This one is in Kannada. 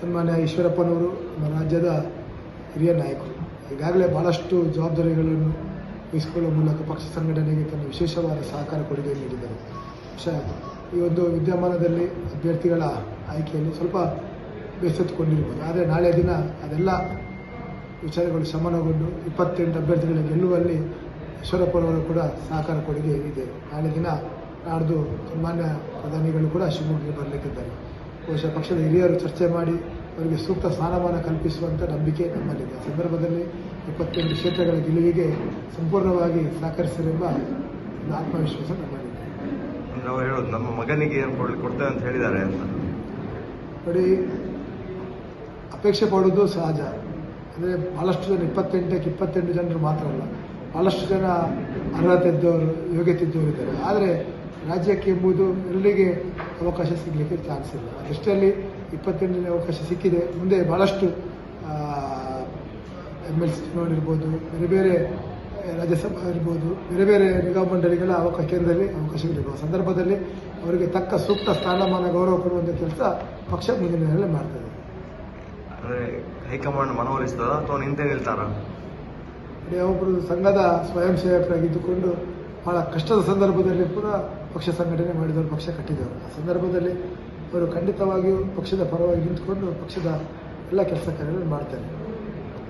ಸನ್ಮಾನ್ಯ ಈಶ್ವರಪ್ಪನವರು ನಮ್ಮ ರಾಜ್ಯದ ಹಿರಿಯ ನಾಯಕರು. ಈಗಾಗಲೇ ಭಾಳಷ್ಟು ಜವಾಬ್ದಾರಿಗಳನ್ನು ವಹಿಸಿಕೊಳ್ಳುವ ಮೂಲಕ ಪಕ್ಷ ಸಂಘಟನೆಗೆ ತನ್ನ ವಿಶೇಷವಾದ ಸಹಕಾರ ಕೊಡುಗೆ ನೀಡಿದರು. ಬಹುಶಃ ಈ ಒಂದು ವಿದ್ಯಮಾನದಲ್ಲಿ ಅಭ್ಯರ್ಥಿಗಳ ಆಯ್ಕೆಯಲ್ಲಿ ಸ್ವಲ್ಪ ಬೇಸತ್ತುಕೊಂಡಿರ್ಬೋದು ಆದರೆ ನಾಳೆ ದಿನ ಅದೆಲ್ಲ ವಿಚಾರಗಳು ಶಮನಗೊಂಡು ಇಪ್ಪತ್ತೆಂಟು ಅಭ್ಯರ್ಥಿಗಳ ಗೆಲ್ಲುವಲ್ಲಿ ಈಶ್ವರಪ್ಪನವರು ಕೂಡ ಸಹಕಾರ ಕೊಡುಗೆ ಇದೆ ನಾಳೆ ದಿನ ನಾಡ್ದು ಸನ್ಮಾನ್ಯ ಪ್ರಧಾನಿಗಳು ಕೂಡ ಶಿವಮೊಗ್ಗಕ್ಕೆ ಬರಲಿಕ್ಕಿದ್ದಾರೆ. ಬಹುಶಃ ಪಕ್ಷದ ಹಿರಿಯರು ಚರ್ಚೆ ಮಾಡಿ ಅವರಿಗೆ ಸೂಕ್ತ ಸ್ಥಾನಮಾನ ಕಲ್ಪಿಸುವಂಥ ನಂಬಿಕೆ ನಮ್ಮಲ್ಲಿದೆ. ಆ ಸಂದರ್ಭದಲ್ಲಿ ಇಪ್ಪತ್ತೆಂಟು ಕ್ಷೇತ್ರಗಳ ಗೆಲುವಿಗೆ ಸಂಪೂರ್ಣವಾಗಿ ಸಹಕರಿಸಿರೆಂಬ ಒಂದು ಆತ್ಮವಿಶ್ವಾಸ ನಮ್ಮಲ್ಲಿದೆ. ಅವ್ರು ಹೇಳೋದು ನಮ್ಮ ಮಗನಿಗೆ ಏನು ಕೊಡ್ಲಿ ಕೊಡ್ತೇವೆ ಅಂತ ಹೇಳಿದ್ದಾರೆ ಅಂತ. ನೋಡಿ ಅಪೇಕ್ಷೆ ಪಡೋದು ಸಹಜ. ಅಂದರೆ ಭಾಳಷ್ಟು ಜನ ಇಪ್ಪತ್ತೆಂಟಕ್ಕೆ ಇಪ್ಪತ್ತೆಂಟು ಜನರು ಮಾತ್ರ ಅಲ್ಲ ಭಾಳಷ್ಟು ಜನ ಅರ್ಹತೆ ಇದ್ದವರು ಯೋಗ್ಯತೆ ಇದ್ದವರು ಇದ್ದಾರೆ ಆದರೆ ರಾಜ್ಯಕ್ಕೆ ಎಂಬುದು ಎಲ್ಲರಿಗೆ ಅವಕಾಶ ಸಿಗಲಿಕ್ಕೆ ಚಾನ್ಸ್ ಇಲ್ಲ. ಅದಷ್ಟರಲ್ಲಿ ಇಪ್ಪತ್ತೆಂಟನೇ ಅವಕಾಶ ಸಿಕ್ಕಿದೆ. ಮುಂದೆ ಭಾಳಷ್ಟು ಎಂ ಎಲ್ ಸಿ ಚುನಾವಣೆ ಇರ್ಬೋದು ಬೇರೆ ಬೇರೆ ರಾಜ್ಯಸಭಾ ಇರ್ಬೋದು ಬೇರೆ ಬೇರೆ ನಿಗಮ ಮಂಡಳಿಗಳ ಅವಕಾಶ ಕೇಂದ್ರದಲ್ಲಿ ಅವಕಾಶಗಳಿರುವ ಸಂದರ್ಭದಲ್ಲಿ ಅವರಿಗೆ ತಕ್ಕ ಸೂಕ್ತ ಸ್ಥಾನಮಾನ ಗೌರವ ಕೊಡುವಂಥ ಕೆಲಸ ಪಕ್ಷ ಮುಂದಿನ ಮಾಡ್ತದೆ ಅಂದ್ರೆ ಹೈಕಮಾಂಡ್ ಮನವೊಲಿಸ್ತದ ಅಥವಾ ನಿಂತೇ ನಿಲ್ತಾರ? ಒಬ್ಬರು ಸಂಘದ ಸ್ವಯಂ ಸೇವಕರಾಗಿದ್ದುಕೊಂಡು ಬಹಳ ಕಷ್ಟದ ಸಂದರ್ಭದಲ್ಲಿ ಕೂಡ ಪಕ್ಷ ಸಂಘಟನೆ ಮಾಡಿದವರು ಪಕ್ಷ ಕಟ್ಟಿದವರು ಆ ಸಂದರ್ಭದಲ್ಲಿ ಅವರು ಖಂಡಿತವಾಗಿಯೂ ಪಕ್ಷದ ಪರವಾಗಿ ನಿಂತುಕೊಂಡು ಪಕ್ಷದ ಎಲ್ಲ ಕೆಲಸ ಕಾರ್ಯಗಳನ್ನು ಮಾಡ್ತಾರೆ.